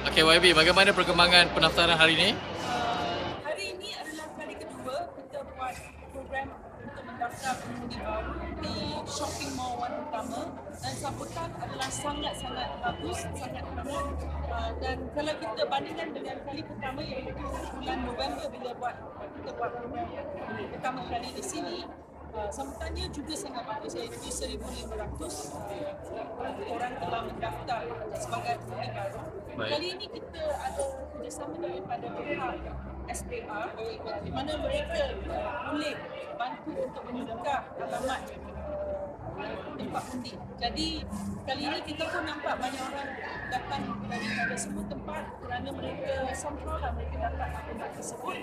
Okey YB, bagaimana perkembangan pendaftaran hari ini? Hari ini adalah kali kedua kita buat program untuk mendaftar pengundi baru di shopping mall Wan Utama dan sambutan adalah sangat-sangat bagus, sangat ramai uh, dan kalau kita bandingkan dengan kali pertama iaitu bulan November bila buat kita buat program pertama kali di sini Uh, sambutannya juga sangat bagus iaitu 1,500 uh, orang telah mendaftar sebagai pengundi baru. Baik. Kali ini kita ada kerjasama daripada pihak SPR di mana mereka uh, boleh bantu untuk menukar alamat tempat undi. Jadi kali ini kita pun nampak banyak orang datang daripada semua tempat kerana mereka somehow lah mereka dapat alamat tersebut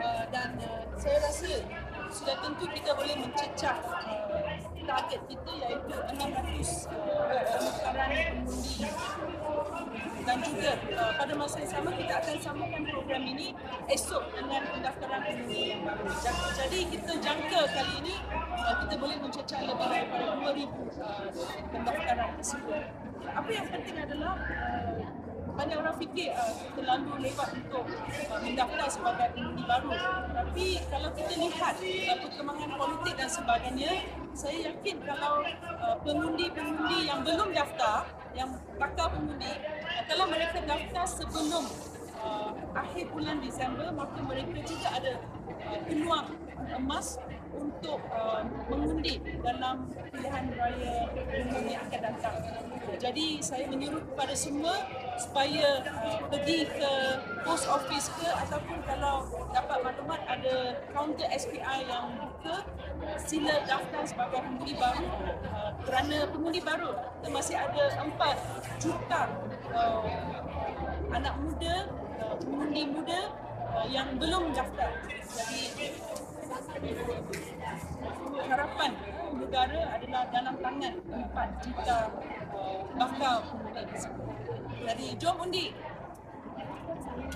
uh, dan uh, saya rasa tentu kita boleh mencecah uh, target kita iaitu 600 uh, penukaran pengundi dan juga uh, pada masa yang sama kita akan sambungkan program ini esok dengan pendaftaran pengundi yang baru. Ja- Jadi kita jangka kali ini kita boleh mencecah lebih daripada 2000 uh, pendaftaran tersebut. Apa yang penting adalah banyak orang fikir uh, terlalu lebat untuk uh, mendaftar sebagai pengundi baru. Tapi kalau kita lihat uh, perkembangan politik dan sebagainya, saya yakin kalau uh, pengundi-pengundi yang belum daftar, yang bakal pengundi, uh, kalau mereka daftar sebelum uh, akhir bulan Disember, maka mereka juga ada uh, peluang emas untuk uh, mengundi dalam pilihan raya umum yang akan datang. Jadi saya menyuruh kepada semua supaya uh, pergi ke post office ke ataupun kalau dapat maklumat ada kaunter SPI yang buka sila daftar sebagai pengundi baru uh, kerana pengundi baru kita masih ada 4 juta uh, anak muda uh, muda uh, yang belum daftar. Jadi harapan negara adalah dalam tangan 4 juta uh, bakal pengundi Jadi jom undi.